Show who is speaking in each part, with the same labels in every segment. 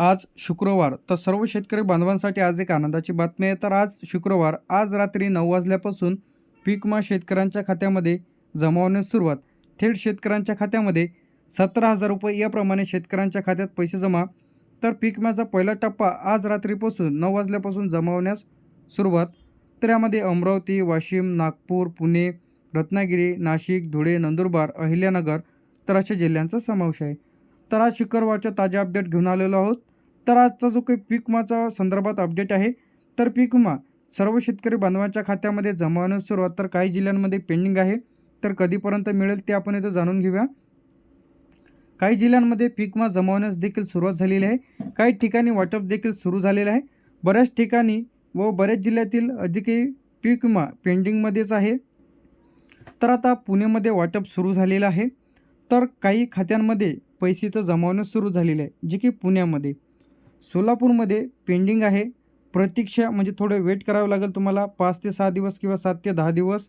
Speaker 1: आज शुक्रवार. तर सर्व शेतकरी बांधवांसाठी आज एक आनंदाची बातमी आहे. तर आज शुक्रवार आज रात्री नऊ वाजल्यापासून पीकमा विमा शेतकऱ्यांच्या खात्यामध्ये जमा होण्यास सुरुवात. थेट शेतकऱ्यांच्या खात्यामध्ये सतरा हजार रुपये याप्रमाणे शेतकऱ्यांच्या खात्यात पैसे जमा. तर पीक विम्याचा पहिला टप्पा आज रात्रीपासून नऊ वाजल्यापासून जमा होण्यास सुरुवात. तर यामध्ये अमरावती वाशिम नागपूर पुणे रत्नागिरी नाशिक धुळे नंदुरबार अहिल्यानगर तर अशा जिल्ह्यांचा समावेश आहे. तर आज शुक्रवारच्या ताज्या अपडेट घेऊन आलेलो आहोत. तर आजचा जो काही पीक विमाचा संदर्भात अपडेट आहे तर पीक विमा सर्व शेतकरी बांधवांच्या खात्यामध्ये जमा होण्यास सुरुवात तर काही जिल्ह्यांमध्ये पेंडिंग आहे. तर कधीपर्यंत मिळेल ते आपण इथं जाणून घेऊया. काही जिल्ह्यांमध्ये पीक विमा जमा होण्यास देखील सुरुवात झालेली आहे. काही ठिकाणी वाटप देखील सुरू झालेलं आहे. बऱ्याच ठिकाणी व बऱ्याच जिल्ह्यातील जे काही पीक विमा पेंडिंगमध्येच आहे. तर आता पुणेमध्ये वाटप सुरू झालेलं आहे. तर काही खात्यांमध्ये पैसे तर जमावणं सुरू झालेलं आहे जे की पुण्यामध्ये. सोलापूरमध्ये पेंडिंग आहे. प्रतीक्षा म्हणजे थोडं वेट करावं लागेल तुम्हाला. पाच ते सहा दिवस किंवा सात ते दहा दिवस.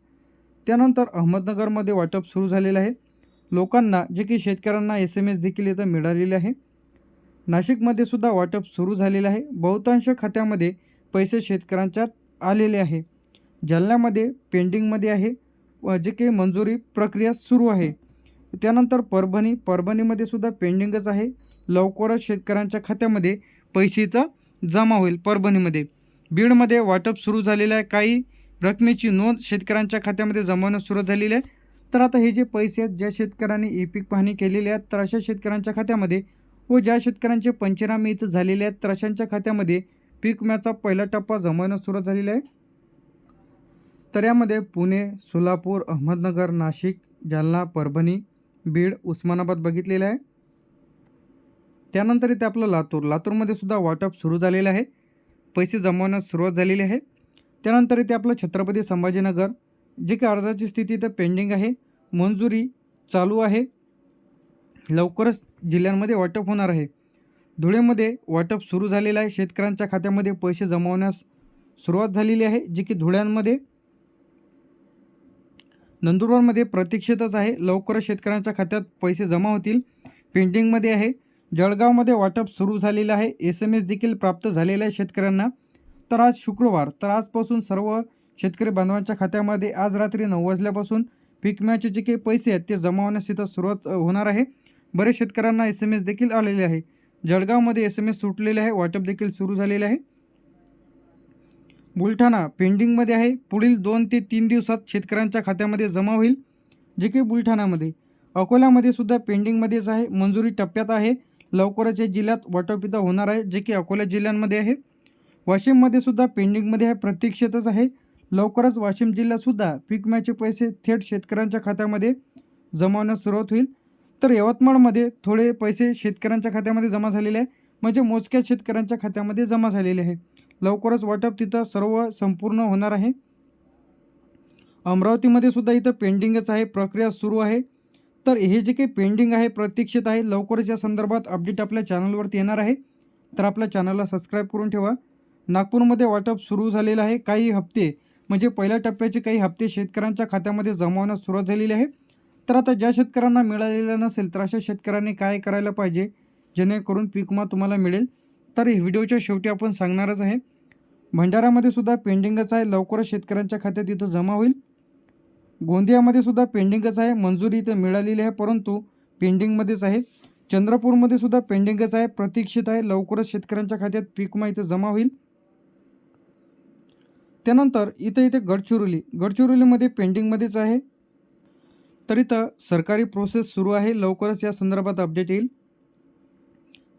Speaker 1: त्यानंतर अहमदनगरमध्ये वाटप सुरू झालेलं आहे. लोकांना जे की शेतकऱ्यांना एस एम एस देखील इथं मिळालेले आहे. नाशिकमध्ये सुद्धा वाटप सुरू झालेलं आहे. बहुतांश खात्यामध्ये पैसे शेतकऱ्यांच्यात आलेले आहे. जालन्यामध्ये पेंडिंगमध्ये आहे. व जे काही मंजुरी प्रक्रिया सुरू आहे. त्यानंतर परभणी परभणीमध्ये सुद्धा पेंडिंगच आहे. लवकरच शेतकऱ्यांच्या खात्यामध्ये पैसेचा जमा होईल परभणीमध्ये. बीडमध्ये वाटप सुरू झालेलं आहे. काही रकमेची नोंद शेतकऱ्यांच्या खात्यामध्ये जमवण्यास सुरू झालेली आहे. तर आता हे जे पैसे आहेत ज्या शेतकऱ्यांनी ई पीक पाहणी केलेली आहेत तर अशा शेतकऱ्यांच्या खात्यामध्ये व ज्या शेतकऱ्यांचे पंचनामे इथं झालेले आहेत तर अशांच्या खात्यामध्ये पीक विम्याचा पहिला टप्पा जमवण्यास सुरू झालेला आहे. तर यामध्ये पुणे सोलापूर अहमदनगर नाशिक जालना परभणी बीड उस्मानाबाद बघितलेलं आहे. त्यानंतर इथे आपलं लातूर. लातूरमध्ये सुद्धा वाटप सुरू झालेलं आहे. पैसे जमवण्यास सुरुवात झालेली आहे. त्यानंतर इथे आपलं छत्रपती संभाजीनगर जे की अर्जाची स्थिती इथं पेंडिंग आहे मंजुरी चालू आहे. लवकरच जिल्ह्यांमध्ये वाटप होणार आहे. धुळेमध्ये वाटप सुरू झालेलं आहे. शेतकऱ्यांच्या खात्यामध्ये पैसे जमवण्यास सुरुवात झालेली आहे जे की धुळ्यांमध्ये नंदुरबारमध्ये प्रतीक्षेतच आहे. लवकरच शेतकऱ्यांच्या खात्यात पैसे जमा होतील. पेंडिंगमध्ये आहे. जळगावमध्ये वाटप सुरू झालेलं आहे. एस एम एस देखील प्राप्त झालेला आहे शेतकऱ्यांना. तर आज शुक्रवार तर आजपासून सर्व शेतकरी बांधवांच्या खात्यामध्ये आज रात्री नऊ वाजल्यापासून पीक विम्याचे जे काही पैसे आहेत ते जमा होण्यास इथं सुरुवात होणार आहे. बरेच शेतकऱ्यांना एस एम एस देखील आलेले आहे. जळगावमध्ये एस एम एस सुटलेले आहे. वाटप देखील सुरू झालेले आहे. बुलढाणा पेंडिंगमध्ये आहे. पुढील दोन ते तीन दिवसात शेतकऱ्यांच्या खात्यामध्ये जमा होईल जे की बुलढाणामध्ये. अकोल्यामध्ये सुद्धा पेंडिंगमध्येच आहे. मंजुरी टप्प्यात आहे. लवकरच या जिल्ह्यात वाटोपिता होणार आहे जे की अकोला जिल्ह्यांमध्ये आहे. वाशिममध्ये सुद्धा पेंडिंगमध्ये आहे. प्रतीक्षेतच आहे. लवकरच वाशिम जिल्ह्यातसुद्धा पीक विम्याचे पैसे थेट शेतकऱ्यांच्या खात्यामध्ये जमावण्यास सुरुवात होईल. तर यवतमाळमध्ये थोडे पैसे शेतकऱ्यांच्या खात्यामध्ये जमा झालेले आहे. म्हणजे मोजक्या शेतकऱ्यांच्या खात्यामध्ये जमा झालेले आहे. लवकरच वाटप तिथं सर्व संपूर्ण होणार आहे. अमरावतीमध्ये सुद्धा इथं पेंडिंगच आहे प्रक्रिया सुरू आहे. तर हे जे काही पेंडिंग आहे प्रतीक्षित आहे लवकरच या संदर्भात अपडेट आपल्या चॅनलवरती येणार आहे. तर आपल्या चॅनलला सबस्क्राईब करून ठेवा. नागपूरमध्ये वाटप सुरू झालेलं आहे. काही हप्ते म्हणजे पहिल्या टप्प्याचे काही हप्ते शेतकऱ्यांच्या खात्यामध्ये जमा होण्यास सुरुवात झालेली आहे. तर आता ज्या शेतकऱ्यांना मिळालेलं नसेल तर अशा शेतकऱ्यांनी काय करायला पाहिजे? जेणेकरून पीक विमा तुम्हाला मिळेल. तर हे व्हिडिओच्या शेवटी आपण सांगणारच आहे. भंडाऱ्यामध्ये सुद्धा पेंडिंगच आहे. लवकरच शेतकऱ्यांच्या खात्यात इथं जमा होईल. गोंदियामध्ये सुद्धा पेंडिंगच आहे. मंजुरी इथं मिळालेली आहे परंतु पेंडिंगमध्येच आहे. चंद्रपूरमध्ये सुद्धा पेंडिंगच आहे. प्रतीक्षित आहे. लवकरच शेतकऱ्यांच्या खात्यात पीक विमा इथं जमा होईल. त्यानंतर इथं इथे गडचिरोली. गडचिरोलीमध्ये पेंडिंगमध्येच आहे. तर इथं सरकारी प्रोसेस सुरू आहे. लवकरच या संदर्भात अपडेट येईल.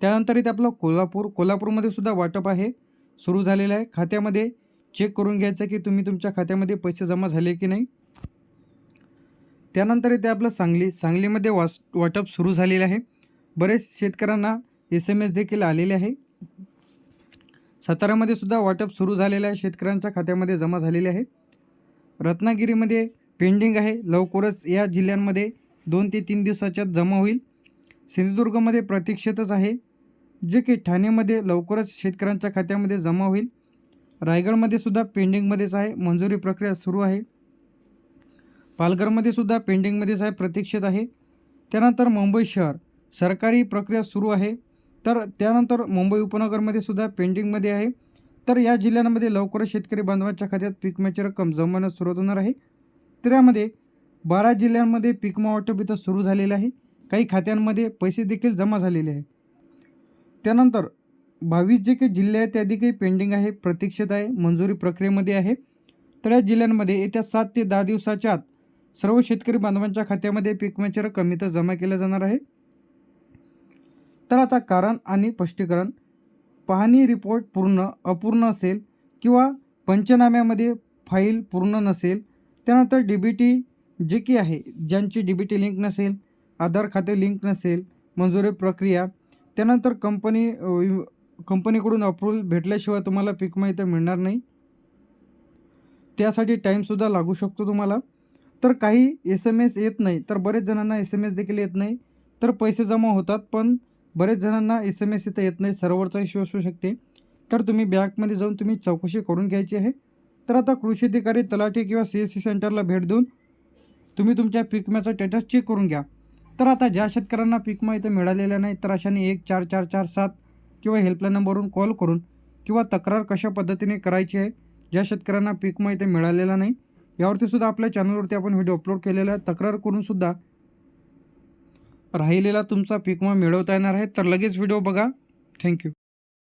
Speaker 1: त्यानंतर इथे आपलं कोल्हापूर कोल्हापूरमध्ये सुद्धा वाटप आहे. सुरू झालेलं आहे. खात्यामध्ये चेक करून घ्यायचं की तुम्ही तुमच्या खात्यामध्ये पैसे जमा झाले की नाही. त्यानंतर इथे आपलं सांगली सांगलीमध्ये वास वाटप सुरू झालेलं आहे. बरेच शेतकऱ्यांना एस एम एस देखील आलेले आहे. सातारामध्ये सुद्धा वाटप सुरू झालेलं आहे. शेतकऱ्यांच्या खात्यामध्ये जमा झालेले आहे. रत्नागिरीमध्ये पेंडिंग आहे. लवकरच या जिल्ह्यांमध्ये दोन ते तीन दिवसाच्यात जमा होईल. सिंधुदुर्गमध्ये प्रतीक्षेतच आहे. जे की ठाणेमध्ये लवकरच शेतकऱ्यांच्या खात्यामध्ये जमा होईल. रायगडमध्ये सुद्धा पेंडिंगमध्येच आहे. मंजुरी प्रक्रिया सुरू आहे. पालघरमध्ये सुद्धा पेंडिंगमध्येच आहे. प्रतीक्षेत आहे. त्यानंतर मुंबई शहर. सरकारी प्रक्रिया सुरू आहे. तर त्यानंतर मुंबई उपनगरमध्ये सुद्धा पेंडिंगमध्ये आहे. तर या जिल्ह्यांमध्ये लवकरच शेतकरी बांधवांच्या खात्यात पीक रक्कम जमवण्यास सुरुवात होणार आहे. तर यामध्ये बारा जिल्ह्यांमध्ये पीक वाटप इथं सुरू झालेलं आहे. काही खात्यांमध्ये पैसे देखील जमा झालेले आहे. त्यानंतर बावीस जे काही जिल्हे आहेत त्याआधी काही पेंडिंग आहे प्रतीक्षेत आहे मंजुरी प्रक्रियेमध्ये आहे. तर या जिल्ह्यांमध्ये येत्या सात ते दहा दिवसाच्या आत सर्व शेतकरी बांधवांच्या खात्यामध्ये पीक विम्याची रक्कम इथं जमा केल्या जाणार आहे. तर आता कारण आणि स्पष्टीकरण. पाहणी रिपोर्ट पूर्ण अपूर्ण असेल किंवा पंचनाम्यामध्ये फाईल पूर्ण नसेल त्यानंतर डी बी टी जे की आहे ज्यांची डी बी टी लिंक नसेल आधार खाते लिंक नसेल मंजुरी प्रक्रिया त्यानंतर कंपनी कंपनीकडून अप्रूव्हल भेटल्याशिवाय तुम्हाला पीक माहिती इथं मिळणार नाही. त्यासाठी टाईमसुद्धा लागू शकतो तुम्हाला. तर काही एस एम एस येत नाही तर बरेच जणांना एस एम एस देखील येत नाही. तर पैसे जमा होतात पण बरेच जणांना एस एम एस इथं येत नाही सर्व्हरचा इश्यू असू शकते. तर तुम्ही बँकमध्ये जाऊन तुम्ही चौकशी करून घ्यायची आहे. तर आता कृषी अधिकारी तलाठी किंवा सी एस सी सेंटरला भेट देऊन तुम्ही तुमच्या पीक विम्याचा स्टेटस चेक करून घ्या. तर आता ज्या शेतकऱ्यांना पीक विमा इथं मिळालेला नाही तर अशाने एक चार चार चार सात किंवा हेल्पलाईन नंबरवरून कॉल करून किंवा तक्रार कशा पद्धतीने करायची आहे ज्या शेतकऱ्यांना पीक विमा इथे मिळालेला नाही यावरतीसुद्धा आपल्या चॅनलवरती आपण व्हिडिओ अपलोड केलेला आहे. तक्रार करूनसुद्धा राहिलेला तुमचा पीक विमा मिळवता येणार आहे. तर लगेच व्हिडिओ बघा. थँक्यू